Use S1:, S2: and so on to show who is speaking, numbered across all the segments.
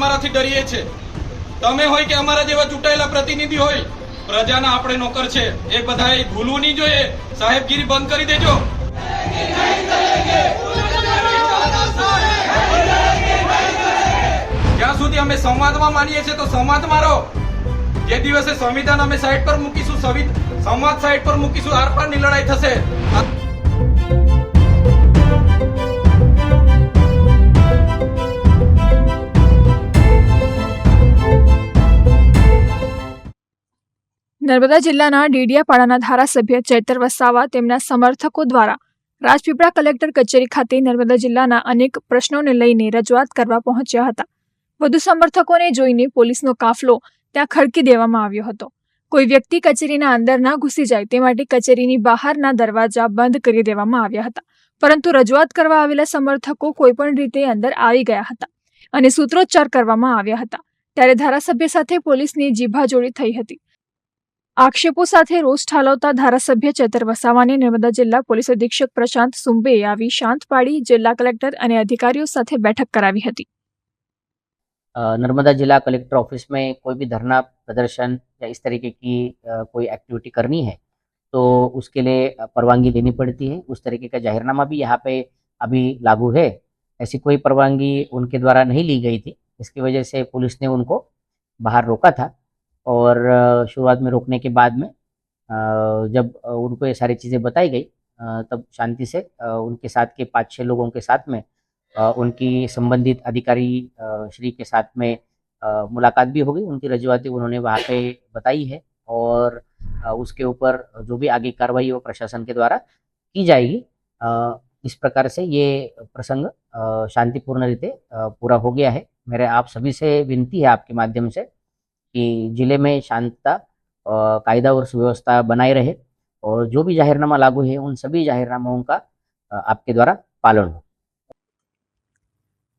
S1: તમારાથી ડરીએ છે તમે હોય કે અમારા જેવા ચૂંટાયેલા પ્રતિનિધિ હોય, પ્રજાના આપણે નોકર છે. એ બધાએ ભૂલવું નહીં જોઈએ. સાહેબગીરી બંધ કરી દેજો. જ્યાં સુધી અમે સંવાદમાં માનીએ છીએ તો સંવાદમાં રહો જે દિવસે સંવિધાન અમે સાઈડ પર મૂકીશું સંવિ- સંવાદ સાઈડ પર મૂકીશું, આર પારની લડાઈ થશે.
S2: નર્મદા જિલ્લાના ડેડિયાપાડાના ધારાસભ્ય ચૈતર વસાવા તેમના સમર્થકો દ્વારા રાજપીપળા કલેક્ટર કચેરી ખાતે નર્મદા જિલ્લાના અનેક પ્રશ્નોને લઈને રજૂઆત કરવા પહોંચ્યા હતા. વધુ સમર્થકોને જોઈને પોલીસનો કાફલો ત્યાં ખડકી દેવામાં આવ્યો હતો. કોઈ વ્યક્તિ કચેરીના અંદર ના ઘૂસી જાય તે માટે કચેરીની બહારના દરવાજા બંધ કરી દેવામાં આવ્યા હતા. પરંતુ રજૂઆત કરવા આવેલા સમર્થકો કોઈપણ રીતે અંદર આવી ગયા હતા અને સૂત્રોચ્ચાર કરવામાં આવ્યા હતા. ત્યારે ધારાસભ્ય સાથે પોલીસની જીભાજોડી થઈ હતી. આક્ષેપો સાથે રોષ ઠાલવતા ધારાસભ્ય ચેતર વસાવાને નર્મદા જિલ્લા પોલીસ અધિક્ષક પ્રશાંત સુંબેએ આવી શાંત પાડી જિલ્લા કલેક્ટર અને અધિકારીઓ સાથે બેઠક કરાવી હતી
S3: अ, नर्मदा जिला कलेक्टर ऑफिस में कोई भी धरना प्रदर्शन या इस तरीके की अ, कोई एक्टिविटी करनी है तो उसके लिए अ, परवानगी लेनी पड़ती है उस तरीके का जाहिरनामा भी यहाँ पे अभी लागू है ऐसी कोई परवानगी उनके द्वारा नहीं ली गई थी इसकी वजह से पुलिस ने उनको बाहर रोका था और शुरुआत में रोकने के बाद में जब उनको ये सारी चीज़ें बताई गई तब शांति से उनके साथ के पाँच छः लोगों के साथ में उनकी संबंधित अधिकारी श्री के साथ में मुलाकात भी हो गई। उनकी रजुआतें उन्होंने वहाँ पे बताई है और उसके ऊपर जो भी आगे कार्रवाई वो प्रशासन के द्वारा की जाएगी इस प्रकार से ये प्रसंग शांतिपूर्ण रीते पूरा हो गया है। मेरे आप सभी से विनती है आपके माध्यम से कि जिले में शांतता अ, कायदा और सुव्यवस्था बनाए रहे और जो भी जाहिरनामा लागू है उन सभी जाहिरनामाओं का अ, आपके द्वारा पालन हो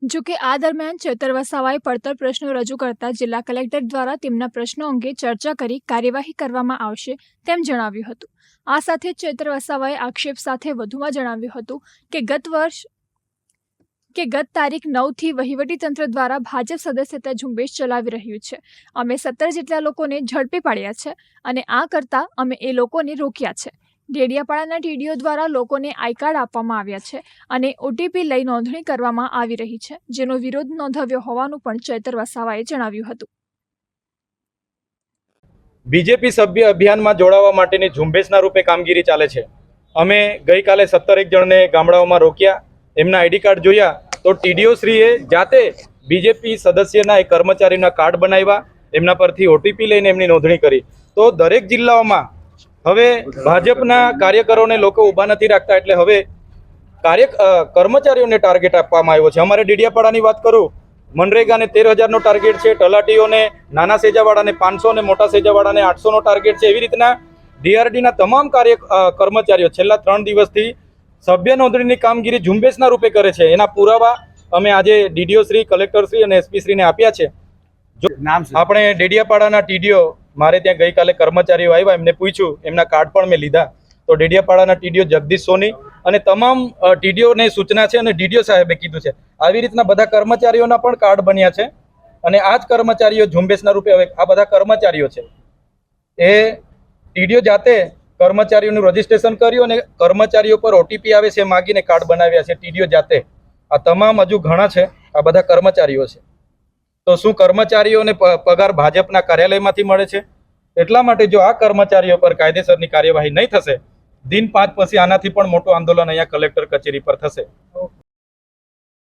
S2: જો કે આ દરમિયાન ચેતર વસાવાએ પડતર પ્રશ્નો રજૂ કરતા જિલ્લા કલેક્ટર દ્વારા તેમના પ્રશ્નો અંગે ચર્ચા કરી કાર્યવાહી કરવામાં આવશે તેમ જણાવ્યું હતું આ સાથે જ ચેતર વસાવાએ આક્ષેપ સાથે વધુમાં જણાવ્યું હતું કે ગત વર્ષ કે ગત તારીખ નવથી વહીવટીતંત્ર દ્વારા ભાજપ સદસ્યતા ઝુંબેશ ચલાવી રહ્યું છે. અમે સત્તર જેટલા લોકોને ઝડપી પાડ્યા છે અને આ કરતાં અમે એ લોકોને રોક્યા છે. ડેડિયાપાડાના ટીડીઓ દ્વારા લોકોને આઈ કાર્ડ આપવામાં આવ્યા છે અને ઓટીપી લઈ નોંધણી કરવામાં આવી રહી છે, જેનો વિરોધ નોંધાવ્યો હોવાનું પણ ચૈતર વસાવાએ જણાવ્યું હતું.
S1: બીજેપી સભ્ય અભિયાનમાં જોડાવા માટેની ઝુંબેશના રૂપે કામગીરી ચાલે છે. અમે ગઈકાલે સત્તર એક જણને ગામડાઓમાં રોક્યા એમના આઈડી કાર્ડ જોયા તો ટીડીઓ શ્રીએ જાતે બીજેપી સદસ્યના એક કર્મચારીના કાર્ડ બનાવ્યા, એમના પરથી ઓટીપી લઈને એમની નોંધણી કરી. તો દરેક જિલ્લાઓમાં હવે ભાજપના કાર્યકરોને લોકો ઊભા નથી રાખતા એટલે હવે કાર્ય કર્મચારીઓને ટાર્ગેટ આપવામાં આવ્યો છે. અમારે ડીડિયાપાડાની વાત કરું, મનરેગાને તેર હજારનો ટાર્ગેટ છે તલાટીઓને નાના સેજાવાળાને પાંચસો ને મોટા સેજાવાળાને આઠસોનો ટાર્ગેટ છે. એવી રીતના ડીઆરડીના તમામ કાર્ય કર્મચારીઓ છેલ્લા ત્રણ દિવસથી સભ્ય નોંધણીની કામગીરી ઝુંબેશના રૂપે કરે છે. એના પુરાવા અમે આજે ડીડીઓ શ્રી કલેક્ટર શ્રી અને એસપી શ્રીને આપ્યા છે.
S4: નામ
S1: આપણે ડેડિયાપાડાના ટીડીઓ મારે ત્યાં ગઈકાલે કર્મચારીઓ આવ્યા એમને પૂછ્યું એમના કાર્ડ પણ મેં લીધા. તો ડેડિયાપાડાના ટીડીઓ જગદીશ સોની અને તમામ ટીડીઓને સૂચના છે અને ડીડીઓ સાહેબે કીધું છે. આવી રીતના બધા કર્મચારીઓના પણ કાર્ડ બન્યા છે અને આ જ કર્મચારીઓ ઝુંબેશના રૂપે હવે આ બધા કર્મચારીઓ છે. એ ટીડીઓ જાતે કર્મચારીઓનું રજીસ્ટ્રેશન કર્યું અને કર્મચારીઓ પર ઓટીપી આવે છે માગીને કાર્ડ બનાવ્યા છે ટીડીઓ જાતે. આ તમામ હજુ ઘણા છે. આ બધા કર્મચારીઓ છે. તો શું કર્મચારીઓને પગાર ભાજપના કાર્યાલયમાંથી મળે છે? એટલા માટે જો આ કર્મચારીઓ પર કાયદેસરની કાર્યવાહી નહીં થશે, દિન પાંચ પછી આનાથી પણ મોટું આંદોલન અહીંયા કલેક્ટર કચેરી પર થશે.